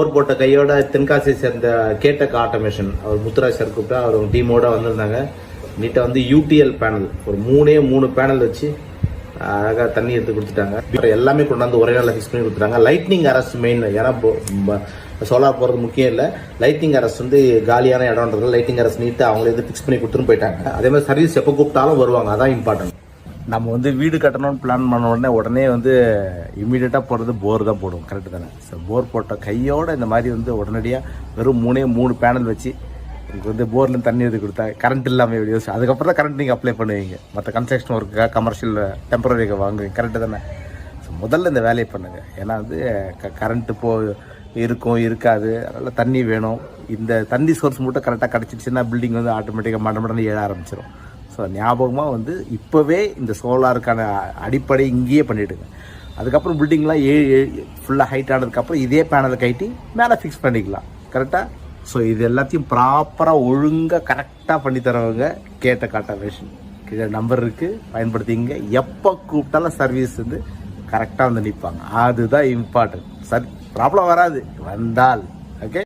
போர் போட்ட கையோட தென்காசியை சேர்ந்த கேட்டக் ஆட்டோமேஷன். அவர் முத்துராஜ் சார் கூப்பிட்டா அவர் டீமோட வந்திருந்தாங்க. நீட்டாக வந்து யூடிஎல் பேனல் ஒரு மூணே மூணு பேனல் வச்சு அழகாக தண்ணி எடுத்து கொடுத்துட்டாங்க அப்புறம் எல்லாமே கொண்டாந்து ஒரே நாளில் ஃபிக்ஸ் பண்ணி கொடுத்துட்டாங்க. லைட்னிங் அரஸ்ட் மெயின் ஏன்னா சோலார் போகிறது முக்கியம் இல்லை. லைட்டிங் அரஸ்ட் வந்து காலியான இடம்ன்றது லைட்டிங் அரசு நீட்டாக அவங்களே வந்து ஃபிக்ஸ் பண்ணி கொடுத்துட்டு போயிட்டாங்க. அதே மாதிரி சர்வீஸ் எப்போ கூப்பிட்டாலும் வருவாங்க. அதான் இம்பார்ட்டன்ட் நம்ம வந்து வீடு கட்டணும்னு பிளான் பண்ண உடனே உடனே வந்து இமீடியட்டாக போடுறது போர் தான் போடுவோம் கரெக்டு தானே? ஸோ போர் போட்ட கையோட இந்த மாதிரி வந்து உடனடியாக வெறும் மூணே மூணு பேனல் வச்சு உங்களுக்கு வந்து போர்லேருந்து தண்ணி எடுத்து கொடுத்தா கரண்ட் இல்லாமல் எப்படி? யோசிச்சு அதுக்கப்புறம் தான் கரண்ட் நீங்கள் அப்ளை பண்ணுவீங்க. மற்ற கன்ஸ்ட்ரக்ஷன் ஒர்க்குக்காக கமர்ஷியல் டெம்பரரிக்கு வாங்குவீங்க. கரெக்டு தானே? ஸோ முதல்ல இந்த வேலையை பண்ணுங்கள் ஏன்னா வந்து க கரண்ட்டு போ இருக்கும் இருக்காது. அதனால் தண்ணி வேணும். இந்த தண்ணி சோர்ஸ் மட்டும் கரெக்டாக கிடச்சிடுச்சுன்னா பில்டிங் வந்து ஆட்டோமேட்டிக்காக மட மடன்னு ஏற ஆரம்பிச்சிடும் ஸோ ஞாபகமாக வந்து இப்போவே இந்த சோலாருக்கான அடிப்படை இங்கேயே பண்ணிவிடுங்க அதுக்கப்புறம் பில்டிங்லாம் ஏ ஃபுல்லாக ஹைட் ஆனதுக்கப்புறம் இதே பேனலை கட்டி மேலே ஃபிக்ஸ் பண்ணிக்கலாம். கரெக்டாக ஸோ இது எல்லாத்தையும் ப்ராப்பராக ஒழுங்காக கரெக்டாக பண்ணி தரவங்க கேட்ட காட்டாவேஷன் கீழே நம்பர் இருக்குது பயன்படுத்திங்க. எப்போ கூப்பிட்டாலும் சர்வீஸ் வந்து கரெக்டாக வந்து நிற்பாங்க அதுதான் இம்பார்ட்டன்ட் சரி ப்ராப்ளம் வராது. வந்தால் ஓகே